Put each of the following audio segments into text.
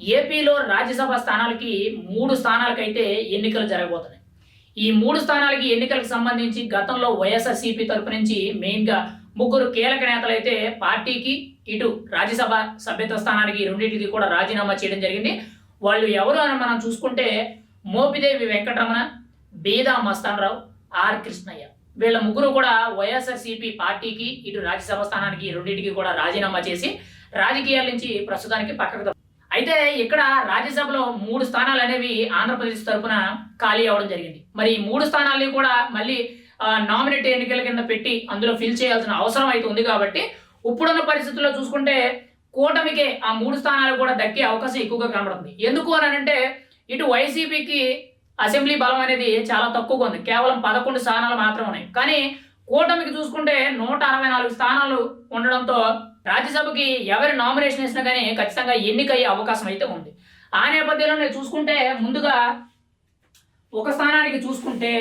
ఏపీలో రాజ్యసభ స్థానాలకి మూడు స్థానాలకైతే ఎన్నికలు జరగబోతున్నాయి. ఈ మూడు స్థానాలకి ఎన్నికలకు సంబంధించి గతంలో వైఎస్ఆర్సీపీ తరపు నుంచి మెయిన్గా ముగ్గురు కీలక నేతలు అయితే పార్టీకి ఇటు రాజ్యసభ సభ్యత్వ స్థానానికి రెండింటికి కూడా రాజీనామా చేయడం జరిగింది. వాళ్ళు ఎవరు అని మనం చూసుకుంటే మోపిదేవి వెంకటరమణ బీదా మస్తానరావు ఆర్ కృష్ణయ్య. వీళ్ళ ముగ్గురు కూడా వైఎస్ఆర్సీపీ పార్టీకి ఇటు రాజ్యసభ స్థానానికి రెండింటికి కూడా రాజీనామా చేసి రాజకీయాల నుంచి ప్రస్తుతానికి పక్కకు అయితే ఇక్కడ రాజ్యసభలో మూడు స్థానాలు అనేవి ఆంధ్రప్రదేశ్ తరఫున ఖాళీ అవ్వడం జరిగింది. మరి ఈ మూడు స్థానాలని కూడా మళ్ళీ నామినేట్ ఎన్నికల కింద పెట్టి అందులో ఫిల్ చేయాల్సిన అవసరం అయితే ఉంది కాబట్టి ఇప్పుడున్న పరిస్థితుల్లో చూసుకుంటే కూటమికే ఆ మూడు స్థానాలు కూడా దక్కే అవకాశం ఎక్కువగా కనబడుతుంది. ఎందుకు అని అంటే ఇటు వైసీపీకి అసెంబ్లీ బలం అనేది చాలా తక్కువగా ఉంది. కేవలం పదకొండు స్థానాలు మాత్రమే ఉన్నాయి. కానీ కూటమికి చూసుకుంటే నూట అరవై నాలుగు స్థానాలు ఉండడంతో రాజ్యసభకి ఎవరి నామినేషన్ వేసినా కానీ ఖచ్చితంగా ఎన్నికయ్యే అవకాశం అయితే ఉంది. ఆ నేపథ్యంలో నేను చూసుకుంటే ముందుగా ఒక స్థానానికి చూసుకుంటే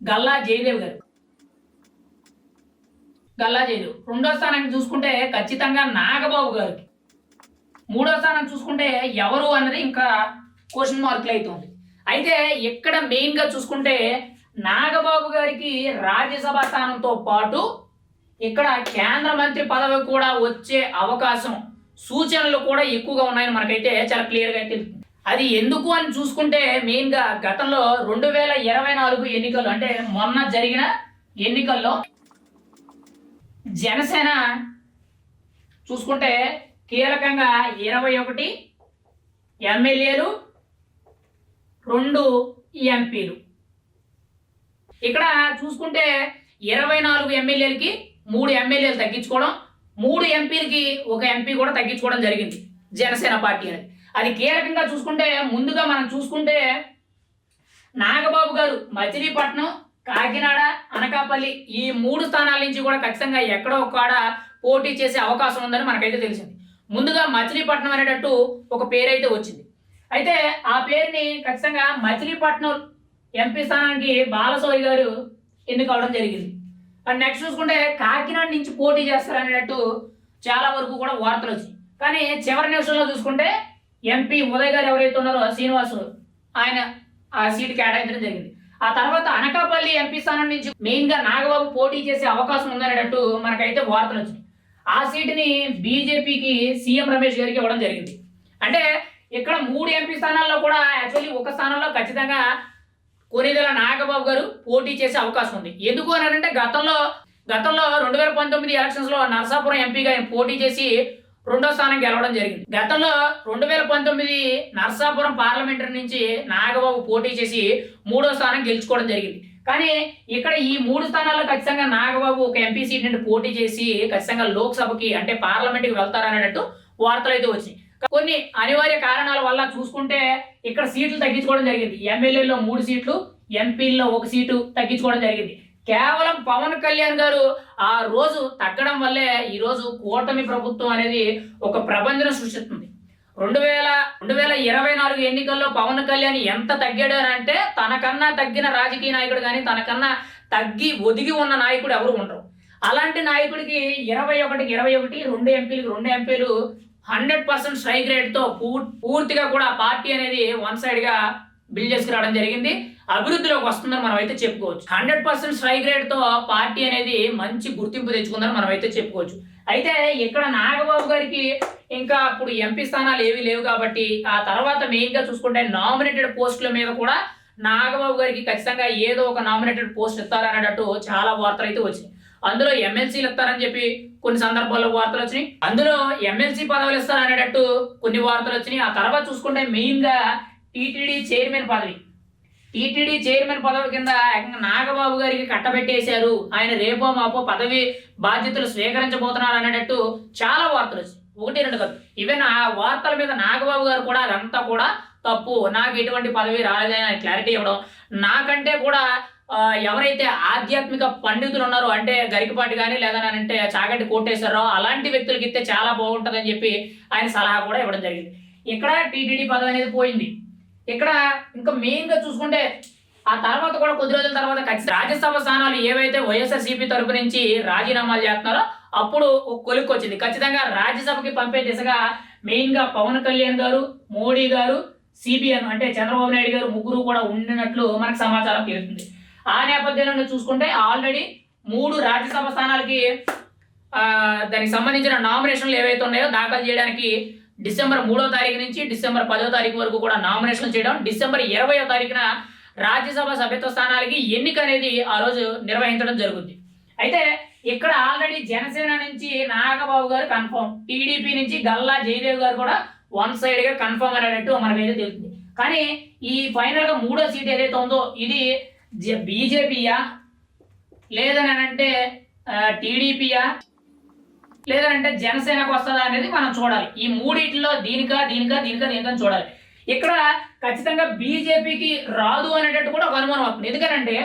గల్లా జయదేవ్ గారు. గల్లా జయదేవ్. రెండో స్థానానికి చూసుకుంటే ఖచ్చితంగా నాగబాబు గారికి మూడో స్థానం చూసుకుంటే ఎవరు అన్నది ఇంకా క్వశ్చన్ మార్కులు అయితే ఉంది అయితే ఇక్కడ మెయిన్గా చూసుకుంటే నాగబాబు గారికి రాజ్యసభ స్థానంతో పాటు ఇక్కడ కేంద్ర మంత్రి పదవి కూడా వచ్చే అవకాశం సూచనలు కూడా ఎక్కువగా ఉన్నాయని మనకైతే చాలా క్లియర్గా అయితే అది ఎందుకు అని చూసుకుంటే మెయిన్గా గతంలో రెండు వేల ఇరవై నాలుగు ఎన్నికలు అంటే మొన్న జరిగిన ఎన్నికల్లో జనసేన చూసుకుంటే కీలకంగా ఇరవై ఒకటి ఎమ్మెల్యేలు రెండు ఎంపీలు. ఇక్కడ చూసుకుంటే ఇరవై నాలుగు ఎమ్మెల్యేలకి మూడు ఎమ్మెల్యేలు తగ్గించుకోవడం మూడు ఎంపీలకి ఒక ఎంపీ కూడా తగ్గించుకోవడం జరిగింది. జనసేన పార్టీ అనేది అది కీలకంగా చూసుకుంటే ముందుగా మనం చూసుకుంటే నాగబాబు గారు మచిలీపట్నం కాకినాడ అనకాపల్లి ఈ మూడు స్థానాల నుంచి కూడా ఖచ్చితంగా ఎక్కడో ఒక పోటీ చేసే అవకాశం ఉందని మనకైతే తెలిసింది. ముందుగా మచిలీపట్నం అనేటట్టు ఒక పేరు అయితే వచ్చింది. అయితే ఆ పేరుని ఖచ్చితంగా మచిలీపట్నం ఎంపీ స్థానానికి బాలసోయి గారు ఎన్నికవడం జరిగింది. అండ్ నెక్స్ట్ చూసుకుంటే కాకినాడ నుంచి పోటీ చేస్తారనేటట్టు చాలా వరకు కూడా వార్తలు వచ్చాయి. కానీ చివరి నిమిషంలో చూసుకుంటే ఎంపీ ఉదయ్ గారు ఎవరైతే ఉన్నారో శ్రీనివాసు ఆయన ఆ సీట్ కేటాయించడం జరిగింది. ఆ తర్వాత అనకాపల్లి ఎంపీ స్థానం నుంచి మెయిన్గా నాగబాబు పోటీ చేసే అవకాశం ఉందనేటట్టు మనకైతే వార్తలు వచ్చాయి. ఆ సీటుని బీజేపీకి సీఎం రమేష్ గారికి ఇవ్వడం జరిగింది. అంటే ఇక్కడ మూడు ఎంపీ స్థానాల్లో కూడా యాక్చువల్లీ ఒక స్థానంలో ఖచ్చితంగా కొనిదెల నాగబాబు గారు పోటీ చేసే అవకాశం ఉంది. ఎందుకు అని అంటే గతంలో గతంలో రెండు వేల పంతొమ్మిది ఎలక్షన్స్లో నరసాపురం ఎంపీగా ఆయన పోటీ చేసి రెండో స్థానం గెలవడం జరిగింది. గతంలో రెండు వేల పంతొమ్మిది నరసాపురం పార్లమెంటరీ నుంచి నాగబాబు పోటీ చేసి మూడో స్థానం గెలుచుకోవడం జరిగింది. కానీ ఇక్కడ ఈ మూడు స్థానాల్లో ఖచ్చితంగా నాగబాబు ఒక ఎంపీ సీట్ నుండి పోటీ చేసి ఖచ్చితంగా లోక్సభకి అంటే పార్లమెంట్కి వెళ్తారనేటట్టు వార్తలు అయితే వచ్చినాయి. కొన్ని అనివార్య కారణాల వల్ల చూసుకుంటే ఇక్కడ సీట్లు తగ్గించుకోవడం జరిగింది. ఎమ్మెల్యేలో మూడు సీట్లు ఎంపీల్లో ఒక సీటు తగ్గించుకోవడం జరిగింది. కేవలం పవన్ కళ్యాణ్ గారు ఆ రోజు తగ్గడం వల్లే ఈరోజు కూటమి ప్రభుత్వం అనేది ఒక ప్రబంధన సృష్టిస్తుంది. రెండు వేల రెండు వేల ఇరవై నాలుగు ఎన్నికల్లో పవన్ కళ్యాణ్ ఎంత తగ్గాడు అని అంటే తనకన్నా తగ్గిన రాజకీయ నాయకుడు కానీ తనకన్నా తగ్గి ఒదిగి ఉన్న నాయకుడు ఎవరు ఉండరు. అలాంటి నాయకుడికి ఇరవై ఒకటికి ఇరవై ఒకటి రెండు ఎంపీలకు రెండు ఎంపీలు హండ్రెడ్ పర్సెంట్ స్ట్రైక్ రేట్తో పూర్- పూర్తిగా కూడా పార్టీ అనేది వన్ సైడ్గా బిల్డ్ చేసుకురావడం జరిగింది. అభివృద్ధిలోకి వస్తుందని మనం అయితే చెప్పుకోవచ్చు. హండ్రెడ్ పర్సెంట్ స్ట్రైక్ రేట్తో పార్టీ అనేది మంచి గుర్తింపు తెచ్చుకుందని మనం అయితే చెప్పుకోవచ్చు. అయితే ఇక్కడ నాగబాబు గారికి ఇంకా ఇప్పుడు ఎంపీ స్థానాలు ఏవి లేవు కాబట్టి ఆ తర్వాత మెయిన్గా చూసుకుంటే నామినేటెడ్ పోస్టుల మీద కూడా నాగబాబు గారికి ఖచ్చితంగా ఏదో ఒక నామినేటెడ్ పోస్ట్ ఇస్తారనేటట్టు చాలా వార్తలు అయితే వచ్చాయి అందులో ఎమ్మెల్సీలు ఇస్తారని చెప్పి కొన్ని సందర్భాల్లో వార్తలు వచ్చినాయి. అందులో ఎమ్మెల్సీ పదవులు ఇస్తారనేటట్టు కొన్ని వార్తలు వచ్చినాయి. ఆ తర్వాత చూసుకుంటే మెయిన్గా టీటీడీ చైర్మన్ పదవి. టీటీడీ చైర్మన్ పదవి కింద నాగబాబు గారికి కట్టబెట్టేశారు. ఆయన రేపో మాపో పదవి బాధ్యతలు స్వీకరించబోతున్నారు అనేటట్టు చాలా వార్తలు వచ్చాయి ఒకటి రెండు కాదు. ఈవెన్ ఆ వార్తల మీద నాగబాబు గారు కూడా అదంతా కూడా తప్పు. నాకు ఎటువంటి పదవి రాలేదని క్లారిటీ ఇవ్వడం నాకంటే కూడా ఎవరైతే ఆధ్యాత్మిక పండితులు ఉన్నారో అంటే గరికపాటి కానీ లేదా అంటే చాగంటి కోటేశ్వరరావు అలాంటి వ్యక్తులకి ఇస్తే చాలా బాగుంటుందని చెప్పి ఆయన సలహా కూడా ఇవ్వడం జరిగింది. ఇక్కడ టీటీడీ పదవి అనేది పోయింది. ఇక్కడ ఇంకా మెయిన్గా చూసుకుంటే ఆ తర్వాత కూడా కొద్ది రోజుల తర్వాత ఖచ్చితంగా రాజ్యసభ స్థానాలు ఏవైతే వైఎస్ఆర్సీపీ తరపు నుంచి రాజీనామాలు చేస్తున్నారో అప్పుడు కొలుక్కు కొలిక్కి వచ్చింది. ఖచ్చితంగా రాజ్యసభకి పంపే దిశగా మెయిన్గా పవన్ కళ్యాణ్ గారు మోడీ గారు సిబిఎన్ అంటే చంద్రబాబు నాయుడు గారు ముగ్గురు కూడా ఉండినట్లు మనకు సమాచారం తెలుస్తుంది. ఆ నేపథ్యంలో చూసుకుంటే ఆల్రెడీ మూడు రాజ్యసభ స్థానాలకి దానికి సంబంధించిన నామినేషన్లు ఏవైతే ఉన్నాయో దాఖలు చేయడానికి డిసెంబర్ మూడో తారీఖు నుంచి డిసెంబర్ పదో తారీఖు వరకు కూడా నామినేషన్లు చేయడం డిసెంబర్ ఇరవయో తారీఖున రాజ్యసభ సభ్యత్వ స్థానాలకి ఎన్నిక అనేది ఆ రోజు నిర్వహించడం జరుగుతుంది అయితే ఇక్కడ ఆల్రెడీ జనసేన నుంచి నాగబాబు గారు కన్ఫర్మ్ టీడీపీ నుంచి గల్లా జయదేవ్ గారు కూడా వన్ సైడ్గా కన్ఫర్మ్ అనేటట్టు మనకైతే తెలుస్తుంది. కానీ ఈ ఫైనల్గా మూడో సీట్ ఏదైతే ఉందో ఇది బీజేపీయా? లేదని అంటే టీడీపీయా? లేదంటే జనసేనకు వస్తుందా అనేది మనం చూడాలి. ఈ మూడిట్లో దీనికా దీనికా దీనికా దీనికా చూడాలి. ఇక్కడ ఖచ్చితంగా బీజేపీకి రాదు అనేటట్టు కూడా ఒక అనుమానం అవుతుంది ఎందుకంటే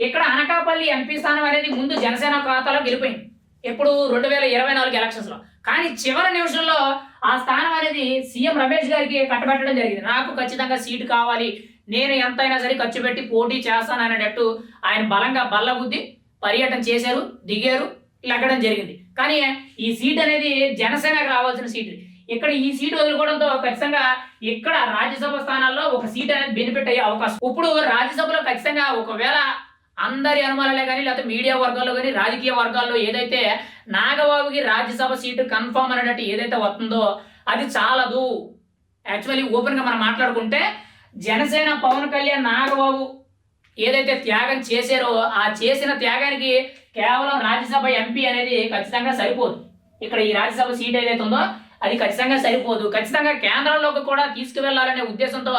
ఇక్కడ అనకాపల్లి ఎంపీ స్థానం అనేది ముందు జనసేన ఖాతాలో గెలిపోయింది. ఎప్పుడు? రెండు వేల ఇరవై నాలుగు ఎలక్షన్స్లో. కానీ చివరి నిమిషంలో ఆ స్థానం అనేది సీఎం రమేష్ గారికి కట్టబెట్టడం జరిగింది. నాకు ఖచ్చితంగా సీటు కావాలి. నేను ఎంతైనా సరే ఖర్చు పెట్టి పోటీ చేస్తాను అనేటట్టు ఆయన బలంగా బల్లగుద్ది పర్యటన చేశారు దిగారు లెక్కడం జరిగింది. కానీ ఈ సీట్ అనేది జనసేనకు రావాల్సిన సీటు. ఇక్కడ ఈ సీటు వదులుకోవడంతో ఖచ్చితంగా ఇక్కడ రాజ్యసభ స్థానాల్లో ఒక సీట్ అనేది బెనిఫిట్ అయ్యే అవకాశం. ఇప్పుడు రాజ్యసభలో ఖచ్చితంగా ఒకవేళ అందరి అనుమానాలే కానీ లేకపోతే మీడియా వర్గాల్లో కానీ రాజకీయ వర్గాల్లో ఏదైతే నాగబాబుకి రాజ్యసభ సీటు కన్ఫర్మ్ అనేటట్టు ఏదైతే వస్తుందో అది చాలదు. యాక్చువల్లీ ఓపెన్గా మనం మాట్లాడుకుంటే జనసేన పవన్ కళ్యాణ్ నాగబాబు ఏదైతే త్యాగం చేశారో ఆ చేసిన త్యాగానికి కేవలం రాజ్యసభ ఎంపీ అనేది ఖచ్చితంగా సరిపోదు. ఇక్కడ ఈ రాజ్యసభ సీట్ ఏదైతే ఉందో అది ఖచ్చితంగా సరిపోదు. ఖచ్చితంగా కేంద్రంలోకి కూడా తీసుకువెళ్ళాలనే ఉద్దేశంతో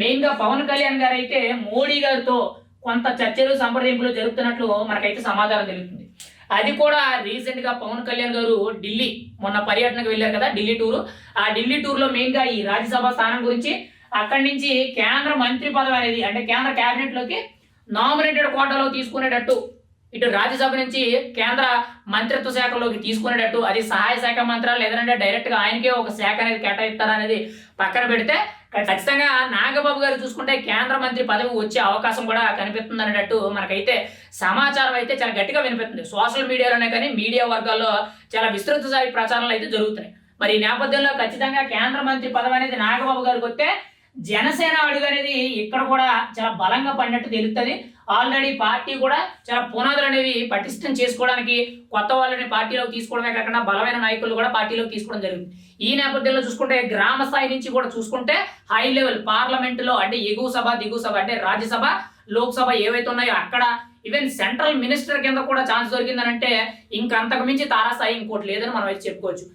మెయిన్గా పవన్ కళ్యాణ్ గారు అయితే మోడీ గారితో కొంత చర్చలు సంప్రదింపులు జరుపుతున్నట్లు మనకైతే సమాచారం తెలుస్తుంది. అది కూడా రీసెంట్గా పవన్ కళ్యాణ్ గారు ఢిల్లీ మొన్న పర్యటనకు వెళ్ళారు కదా ఢిల్లీ టూరు. ఆ ఢిల్లీ టూర్లో మెయిన్గా ఈ రాజ్యసభ స్థానం గురించి అక్కడి నుంచి కేంద్ర మంత్రి పదవి అనేది అంటే కేంద్ర క్యాబినెట్లోకి నామినేటెడ్ కోటాలో తీసుకునేటట్టు ఇటు రాజ్యసభ నుంచి కేంద్ర మంత్రిత్వ శాఖలోకి తీసుకునేటట్టు అది సహాయ శాఖ మంత్రాలు లేదంటే డైరెక్ట్గా ఆయనకే ఒక శాఖ అనేది కేటాయిస్తారనేది పక్కన పెడితే ఖచ్చితంగా నాగబాబు గారు చూసుకుంటే కేంద్ర మంత్రి పదవి వచ్చే అవకాశం కూడా కనిపిస్తుంది అనేటట్టు మనకైతే సమాచారం అయితే చాలా గట్టిగా వినిపిస్తుంది. సోషల్ మీడియాలోనే కానీ మీడియా వర్గాల్లో చాలా విస్తృత స్థాయి ప్రచారాలు అయితే జరుగుతున్నాయి. మరి ఈ నేపథ్యంలో ఖచ్చితంగా కేంద్ర మంత్రి పదవి అనేది నాగబాబు గారికి వస్తే జనసేన అడుగు అనేది ఇక్కడ కూడా చాలా బలంగా పడినట్టు తెలుస్తుంది ఆల్రెడీ పార్టీ కూడా చాలా పునాదులు అనేవి పటిష్టం చేసుకోవడానికి కొత్త వాళ్ళని పార్టీలోకి తీసుకోవడమే కాకుండా బలమైన నాయకులు కూడా పార్టీలోకి తీసుకోవడం జరుగుతుంది ఈ నేపథ్యంలో చూసుకుంటే గ్రామ స్థాయి నుంచి కూడా చూసుకుంటే హై లెవెల్ పార్లమెంటులో అంటే ఎగువ సభ దిగువ సభ అంటే రాజ్యసభ లోక్సభ ఏవైతే ఉన్నాయో అక్కడ ఈవెన్ సెంట్రల్ మినిస్టర్ కింద కూడా ఛాన్స్ దొరికిందనంటే ఇంకంతకు మించి తారాస్థాయి ఇంకోటి లేదని మనం అయితే చెప్పుకోవచ్చు.